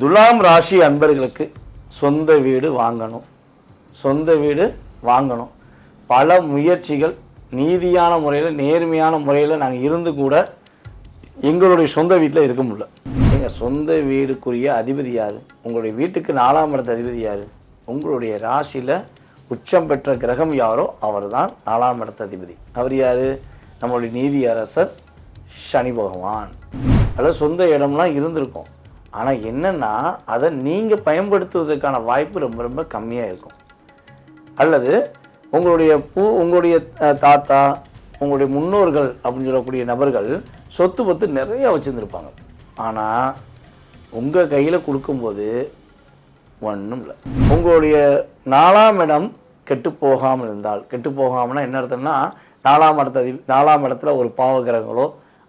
துலாம் ராசி அன்பர்களுக்கு சொந்த வீடு வாங்கணும். சொந்த வீடு வாங்கணும். பல முயற்சிகள் நீதியான முறையில் நேர்மையான முறையில் நாங்கள் இருந்து கூட எங்களுடைய சொந்த வீட்டில் இருக்க முடியல. எங்கள் சொந்த வீடுக்குரிய அதிபதி யார்? உங்களுடைய வீட்டுக்கு நாலாம் இடத்து அதிபதி யார்? உங்களுடைய ராசியில் உச்சம் பெற்ற கிரகம் யாரோ அவர் தான் நாலாம் இடத்து அதிபதி. அவர் யார்? நம்மளுடைய நீதி அரசர் சனி பகவான். அதாவது சொந்த இடம்லாம் இருந்திருக்கும். ஆனால் என்னென்னா அதை நீங்கள் பயன்படுத்துவதற்கான வாய்ப்பு ரொம்ப ரொம்ப கம்மியாக இருக்கும். அல்லது உங்களுடைய பூ உங்களுடைய தாத்தா உங்களுடைய முன்னோர்கள் அப்படின்னு சொல்லக்கூடிய நபர்கள் சொத்து பத்து நிறைய வச்சுருந்துருப்பாங்க. ஆனால் உங்கள் கையில் கொடுக்கும்போது ஒன்றும் இல்லை. உங்களுடைய நாலாம் இடம் கெட்டு போகாமல் இருந்தால் கெட்டு போகாமல்னா என்ன அர்த்தம்னா நாலாம் இடத்த நாலாம் இடத்துல ஒரு பாவகிரகங்களோ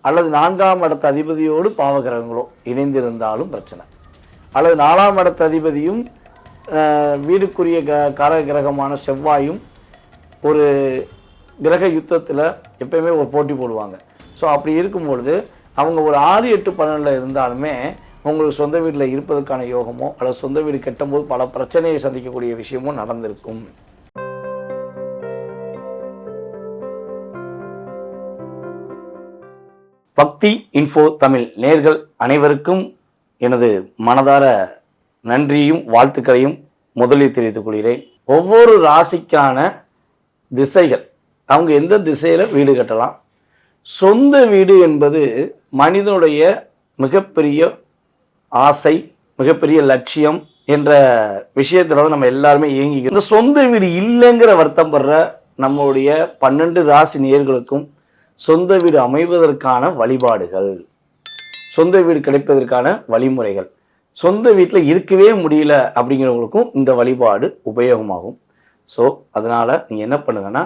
அல்லது நான்காம் இடத்த அதிபதியோடு பாவகிரகங்களோ இணைந்திருந்தாலும் பிரச்சனை. அல்லது நாலாம் இடத்த அதிபதியும் வீடுக்குரிய க கர கிரகமான செவ்வாயும் ஒரு கிரக யுத்தத்தில் எப்பயுமே ஒரு போட்டி போடுவாங்க. ஸோ அப்படி இருக்கும்பொழுது அவங்க ஒரு ஆறு எட்டு பன்னெண்டில் இருந்தாலுமே உங்களுக்கு சொந்த வீட்டில் இருப்பதற்கான யோகமோ அல்லது சொந்த வீடு கட்டும்போது பல பிரச்சனையை சந்திக்கக்கூடிய விஷயமும் நடந்திருக்கும். பக்தி இன்ஃபோ தமிழ் நேர்கள் அனைவருக்கும் எனது மனதார நன்றியும் வாழ்த்துக்களையும் முதலில் தெரிவித்துக் கொள்கிறேன். ஒவ்வொரு ராசிக்கான திசைகள் அவங்க எந்த திசையில் வீடு கட்டலாம்? சொந்த வீடு என்பது மனிதனுடைய மிகப்பெரிய ஆசை மிகப்பெரிய லட்சியம் என்ற விஷயத்தில் தான் நம்ம எல்லாருமே இயங்கி இந்த சொந்த வீடு இல்லைங்கிற வருத்தம் படுற நம்மளுடைய பன்னெண்டு ராசி நேர்களுக்கும் சொந்த வீடு அமைவதற்கான வழிபாடுகள். சொந்த வீடு கிடைப்பதற்கான வழிமுறைகள். சொந்த வீட்டில் இருக்கவே முடியல அப்படிங்கிறவங்களுக்கும் இந்த வழிபாடு உபயோகமாகும். ஸோ அதனால் நீங்கள் என்ன பண்ணுங்கன்னா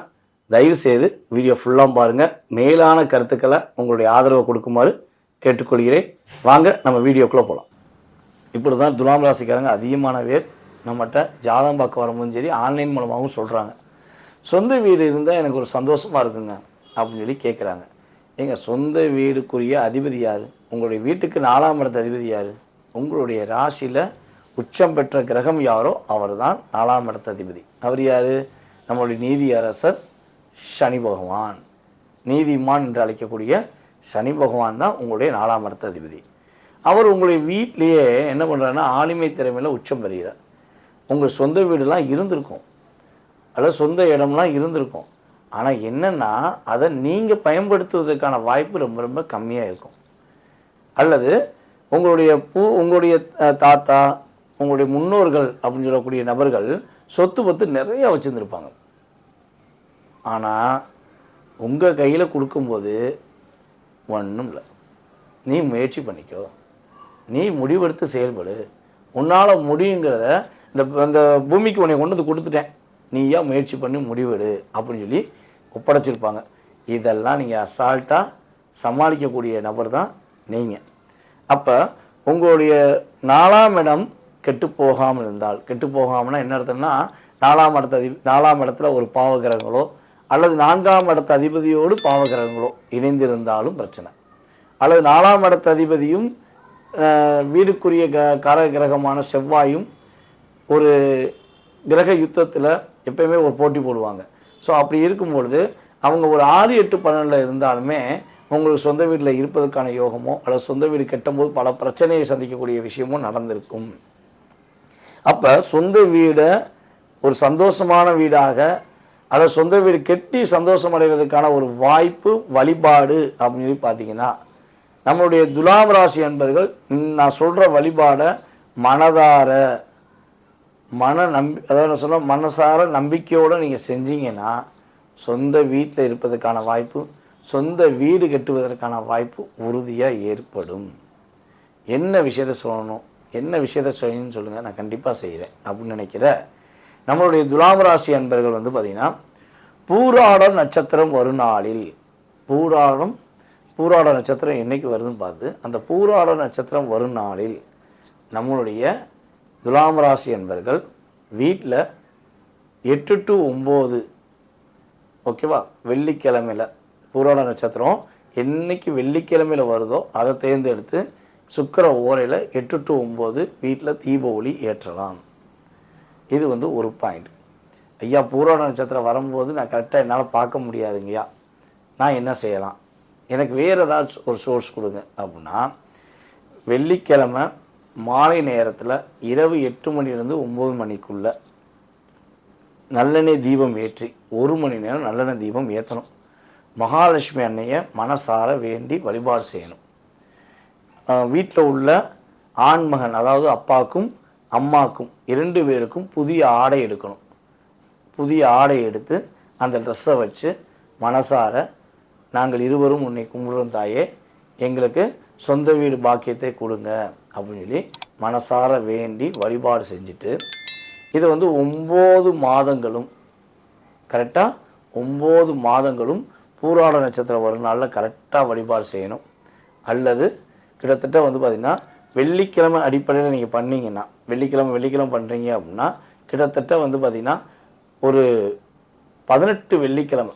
தயவு செய்து வீடியோ ஃபுல்லாக பாருங்கள் மேலான கருத்துக்களை உங்களுடைய ஆதரவை கொடுக்குமாறு கேட்டுக்கொள்கிறேன். வாங்க நம்ம வீடியோக்குள்ளே போகலாம் இப்படி தான் துலாம் ராசிக்காரங்க அதிகமான பேர் நம்மகிட்ட ஜாதகம் பார்க்க வரும்போதும் சரி ஆன்லைன் மூலமாகவும் சொல்கிறாங்க சொந்த வீடு இருந்தால் எனக்கு ஒரு சந்தோஷமாக இருக்குங்க. அப்படின்னு சொல்லி கேட்குறாங்க எங்கள் சொந்த வீடுக்குரிய அதிபதி யார்? உங்களுடைய வீட்டுக்கு நாலாம் இடத்து அதிபதி யார்? உங்களுடைய ராசியில் உச்சம் பெற்ற கிரகம் யாரோ அவர் தான் நாலாம் இடத்து அதிபதி. அவர் யார்? நம்மளுடைய நீதி அரசர் சனி பகவான். நீதிமான் என்று அழைக்கக்கூடிய சனி பகவான் தான் உங்களுடைய நாலாம் இடத்து அதிபதி. அவர் உங்களுடைய வீட்டிலேயே என்ன பண்ணுறாருன்னா ஆளுமை திறமையில் உச்சம் பெறுகிறார். உங்கள் சொந்த வீடுலாம் இருந்திருக்கும். அல்லது சொந்த இடம்லாம் இருந்திருக்கும். ஆனால் என்னென்னா அதை நீங்கள் பயன்படுத்துவதற்கான வாய்ப்பு ரொம்ப ரொம்ப கம்மியாக இருக்கும். அல்லது உங்களுடைய பூ உங்களுடைய தாத்தா உங்களுடைய முன்னோர்கள் அப்படின்னு சொல்லக்கூடிய நபர்கள் சொத்து பத்து நிறையா வச்சுருந்துருப்பாங்க. ஆனால் உங்கள் கையில் கொடுக்கும்போது ஒன்றும் இல்லை. நீ முயற்சி பண்ணிக்கோ. நீ முடிவெடுத்து செயல்படு. உன்னால் முடியுங்கிறத இந்த இந்த பூமிக்கு உன்னை கொண்டு வந்து கொடுத்துட்டேன். நீயா முயற்சி பண்ணி முடிவெடு அப்படின்னு சொல்லி ஒப்படைச்சிருப்பாங்க. இதெல்லாம் நீங்கள் அசால்ட்டாக சமாளிக்கக்கூடிய நபர் தான் நீங்கள் அப்போ உங்களுடைய நாலாம் இடம் கெட்டு போகாமல் இருந்தால் கெட்டு போகாமல்னா என்ன அர்த்தம்னா நாலாம் இடத்த அதி நாலாம் இடத்துல ஒரு பாவகிரகங்களோ அல்லது நான்காம் இடத்த அதிபதியோடு பாவகிரகங்களோ இணைந்திருந்தாலும் பிரச்சனை. அல்லது நாலாம் இடத்த அதிபதியும் வீடுக்குரிய க கர கிரகமான செவ்வாயும் ஒரு கிரக யுத்தத்தில் எப்பயுமே ஒரு போட்டி போடுவாங்க. ஸோ அப்படி இருக்கும்பொழுது அவங்க ஒரு ஆறு எட்டு பன்னெண்டில் இருந்தாலுமே உங்களுக்கு சொந்த வீட்டில் இருப்பதற்கான யோகமோ அல்லது சொந்த வீடு கட்டும்போது பல பிரச்சனையை சந்திக்கக்கூடிய விஷயமும் நடந்திருக்கும். அப்போ சொந்த வீடை ஒரு சந்தோஷமான வீடாக அதை சொந்த வீடு கெட்டி சந்தோஷம் அடைவதற்கான ஒரு வாய்ப்பு வழிபாடு அப்படின்னு சொல்லி பார்த்தீங்கன்னா நம்மளுடைய துலாம் ராசி என்பர்கள் நான் சொல்கிற வழிபாடை மனதார மன நம்பி அதாவது நான் சொல்ல மனசார நம்பிக்கையோடு நீங்கள் செஞ்சீங்கன்னா சொந்த வீட்டில் இருப்பதற்கான வாய்ப்பு சொந்த வீடு கட்டுவதற்கான வாய்ப்பு உறுதியாக ஏற்படும். என்ன விஷயத்த சொல்லணும் என்ன விஷயத்த செய்யணும்னு சொல்லுங்கள் நான் கண்டிப்பாக செய்கிறேன் அப்படின்னு நினைக்கிற நம்மளுடைய துலாம் ராசி அன்பர்கள் வந்து பார்த்திங்கன்னா பூராடம் நட்சத்திரம் வரும் நாளில் பூராடம் பூராட நட்சத்திரம் என்றைக்கு வருதுன்னு பார்த்து அந்த பூராட நட்சத்திரம் வரும் நாளில் நம்மளுடைய துலாம் ராசி என்பர்கள் வீட்டில் எட்டு டு ஒம்பது ஓகேவா? வெள்ளிக்கிழமையில பூராட நட்சத்திரம் என்னைக்கு வெள்ளிக்கிழமையில் வருதோ அதை தேர்ந்தெடுத்து சுக்கிர ஓரையில் எட்டு டு ஒம்பது வீட்டில் தீப ஒளி ஏற்றலாம். இது வந்து ஒரு பாயிண்ட் ஐயா பூராட நட்சத்திரம் வரும்போது நான் கரெக்டாக என்னால் பார்க்க முடியாதுங்கய்யா. நான் என்ன செய்யலாம்? எனக்கு வேறு ஏதாச்சும் ஒரு சோர்ஸ் கொடுங்க அப்படின்னா வெள்ளிக்கிழமை மாலை நேரத்தில் இரவு எட்டு மணிலேருந்து ஒம்பது மணிக்குள்ள நல்லெண்ணெய் தீபம் ஏற்றி ஒரு மணி நேரம் நல்லெண்ணெய் தீபம் ஏற்றணும் மகாலட்சுமி அன்னையை மனசார வேண்டி வழிபாடு செய்யணும். வீட்டில் உள்ள ஆண்மகன் அதாவது அப்பாவுக்கும் அம்மாக்கும் இரண்டு பேருக்கும் புதிய ஆடை எடுக்கணும். புதிய ஆடை எடுத்து அந்த ட்ரெஸ்ஸை வச்சு மனசார நாங்கள் இருவரும் உன்னை கும்பிடுறோம் தாயே எங்களுக்கு சொந்த வீடு பாக்கியத்தை கொடுங்க. அப்படின்னு சொல்லி மனசார வேண்டி வழிபாடு செஞ்சுட்டு இதை வந்து ஒம்பது மாதங்களும் கரெக்டாக ஒம்பது மாதங்களும் பூராட நட்சத்திரம் வரும் நாளில் கரெக்டாக வழிபாடு செய்யணும். அல்லது கிட்டத்தட்ட வந்து பார்த்திங்கன்னா வெள்ளிக்கிழமை அடிப்படையில் நீங்கள் பண்ணிங்கன்னா வெள்ளிக்கிழமை வெள்ளிக்கிழமை பண்ணுறீங்க அப்படின்னா கிட்டத்தட்ட வந்து பார்த்திங்கன்னா ஒரு பதினெட்டு வெள்ளிக்கிழமை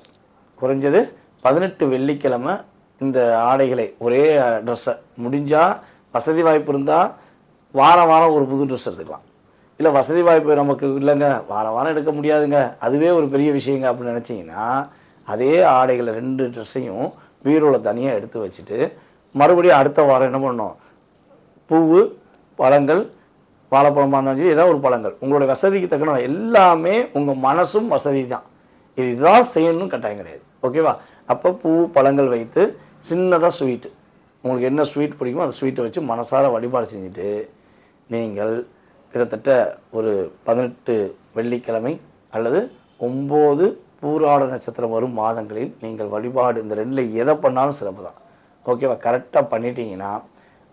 குறைஞ்சது பதினெட்டு வெள்ளிக்கிழமை இந்த ஆடைகளை ஒரே ட்ரெஸ்ஸை முடிஞ்சால் வசதி வாய்ப்பு இருந்தால் வாரம் வாரம் ஒரு புது ட்ரெஸ் எடுத்துக்கலாம். இல்லை வசதி வாய்ப்பு நமக்கு இல்லைங்க வாரம் வாரம் எடுக்க முடியாதுங்க. அதுவே ஒரு பெரிய விஷயங்க அப்படின்னு நினச்சிங்கன்னா அதே ஆடைகளை ரெண்டு ட்ரெஸ்ஸையும் பீரோவில் தனியாக எடுத்து வச்சுட்டு மறுபடியும் அடுத்த வாரம் என்ன பண்ணணும்? பூவு பழங்கள் வாழைப்பழமாக இருந்தாலும் சரி ஏதாவது ஒரு பழங்கள். உங்களுடைய வசதிக்கு தக்கன எல்லாமே உங்கள் மனசும் வசதி தான் இதுதான் செய்யணும்னு கட்டாயம் கிடையாது. ஓகேவா? அப்போ பூ பழங்கள் வைத்து சின்னதாக ஸ்வீட்டு உங்களுக்கு என்ன ஸ்வீட் பிடிக்குமோ அந்த ஸ்வீட்டை வச்சு மனசார வழிபாடு செஞ்சுட்டு நீங்கள் கிட்டத்தட்ட ஒரு பதினெட்டு வெள்ளிக்கிழமை அல்லது ஒம்பது பூராட நட்சத்திரம் வரும் மாதங்களில் நீங்கள் வழிபாடு இந்த ரெண்டில் எதை பண்ணாலும் சிறப்பு தான். ஓகேவா கரெக்டாக பண்ணிட்டீங்கன்னா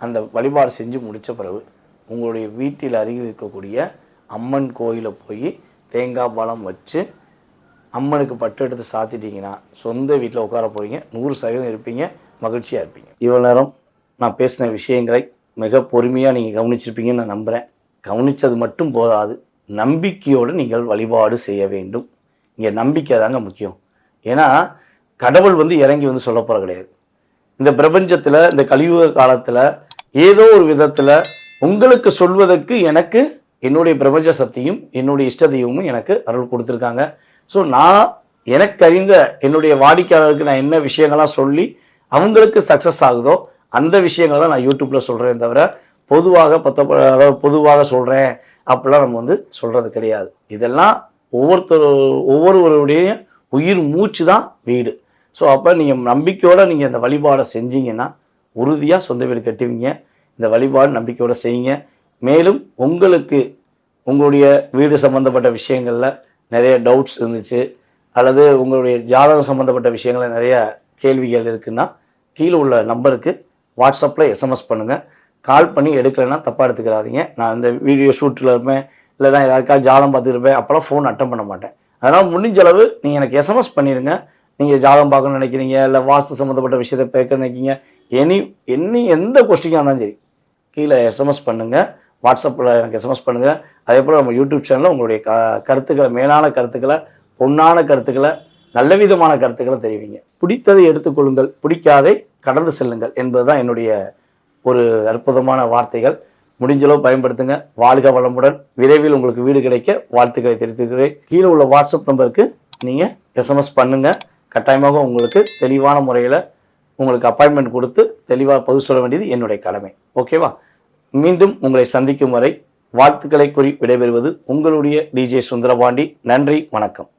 அந்த வழிபாடு செஞ்சு முடித்த பிறகு உங்களுடைய வீட்டில் அருகில் இருக்கக்கூடிய அம்மன் கோயிலை போய் தேங்காய் பழம் வச்சு அம்மனுக்கு பட்டு எடுத்து சாத்திட்டிங்கன்னா சொந்த வீட்டில் உட்கார போகிறீங்க நூறு சதவீதம் இருப்பீங்க மகிழ்ச்சியாக இருப்பீங்க. இவ்வளோ நேரம் நான் பேசின விஷயங்களை மிக பொறுமையாக நீங்கள் கவனிச்சிருப்பீங்கன்னு நான் நம்புகிறேன் கவனித்தது மட்டும் போதாது நம்பிக்கையோடு நீங்கள் வழிபாடு செய்ய வேண்டும். இங்கே நம்பிக்கை தாங்க முக்கியம். ஏன்னா கடவுள் வந்து இறங்கி வந்து சொல்ல போகிற கிடையாது. இந்த பிரபஞ்சத்தில் இந்த கலியுக காலத்தில் ஏதோ ஒரு விதத்தில் உங்களுக்கு சொல்வதற்கு எனக்கு என்னுடைய பிரபஞ்ச சக்தியும் என்னுடைய இஷ்ட தெய்வமும் எனக்கு அருள் கொடுத்துருக்காங்க. ஸோ நான் எனக்கு அறிந்த என்னுடைய வாடிக்கையாளருக்கு நான் என்ன விஷயங்கள்லாம் சொல்லி அவங்களுக்கு சக்ஸஸ் ஆகுதோ அந்த விஷயங்களை தான் நான் யூடியூப்பில் சொல்கிறேன் தவிர பொதுவாக பத்த அதாவது பொதுவாக சொல்கிறேன் அப்படிலாம் நம்ம வந்து சொல்கிறது கிடையாது. இதெல்லாம் ஒவ்வொருத்தர் ஒவ்வொருவருடைய உயிர் மூச்சு தான் வீடு. ஸோ அப்போ நீங்கள் நம்பிக்கையோடு நீங்கள் இந்த வழிபாடை செஞ்சீங்கன்னா உறுதியாக சொந்த வீடு கட்டுவீங்க. இந்த வழிபாடு நம்பிக்கையோடு செய்யுங்க. மேலும் உங்களுக்கு உங்களுடைய வீடு சம்மந்தப்பட்ட விஷயங்களில் நிறைய டவுட்ஸ் இருந்துச்சு அல்லது உங்களுடைய ஜாதகம் சம்மந்தப்பட்ட விஷயங்களில் நிறைய கேள்விகள் இருக்குன்னா கீழே உள்ள நம்பருக்கு வாட்ஸ்அப்பில் எஸ்எம்எஸ் பண்ணுங்கள் கால் பண்ணி எடுக்கலைன்னா தப்பாக எடுத்துக்கிறாதீங்க நான் இந்த வீடியோ ஷூட்டில் இருப்பேன். இல்லைனா யாருக்காவது ஜாலம் பார்த்துருப்பேன் அப்போல்லாம் ஃபோன் அட்டன் பண்ண மாட்டேன். அதனால் முடிஞ்ச அளவு நீங்கள் எனக்கு எஸ்எம்எஸ் பண்ணிடுங்க நீங்கள் ஜாதகம் பார்க்கணும்னு நினைக்கிறீங்க இல்லை வாஸ்து சம்மந்தப்பட்ட விஷயத்தை பேக்க நினைக்கிறீங்க எனி எனி எந்த கொஸ்டினாக இருந்தாலும் சரி கீழே எஸ்எம்எஸ் பண்ணுங்கள் வாட்ஸ்அப்பில் எனக்கு எஸ்எம்எஸ் பண்ணுங்கள் அதே போல் நம்ம யூடியூப் சேனலில் உங்களுடைய க கருத்துக்களை மேலான கருத்துக்களை பொன்னான கருத்துக்களை நல்ல விதமான கருத்துக்களை தெரிவிங்க. பிடித்ததை எடுத்துக்கொள்ளுங்கள். பிடிக்காதே கடந்து செல்லுங்கள் என்பதுதான் என்னுடைய ஒரு அற்புதமான வார்த்தைகள். முடிஞ்சளவு பயன்படுத்துங்க. வாழ்க வளமுடன். விரைவில் உங்களுக்கு வீடு கிடைக்க வாழ்த்துக்களை தெரிவித்துக்கிறேன். கீழே உள்ள வாட்ஸ்அப் நம்பருக்கு நீங்கள் எஸ்எம்எஸ் பண்ணுங்கள் கட்டாயமாக உங்களுக்கு தெளிவான முறையில் உங்களுக்கு அப்பாயின்மெண்ட் கொடுத்து தெளிவாக பதிவு சொல்ல வேண்டியது என்னுடைய கடமை. ஓகேவா மீண்டும் உங்களை சந்திக்கும் வரை வாழ்த்துக்களை கூறி விடைபெறுவது உங்களுடைய டிஜே சுந்தரபாண்டி. நன்றி வணக்கம்.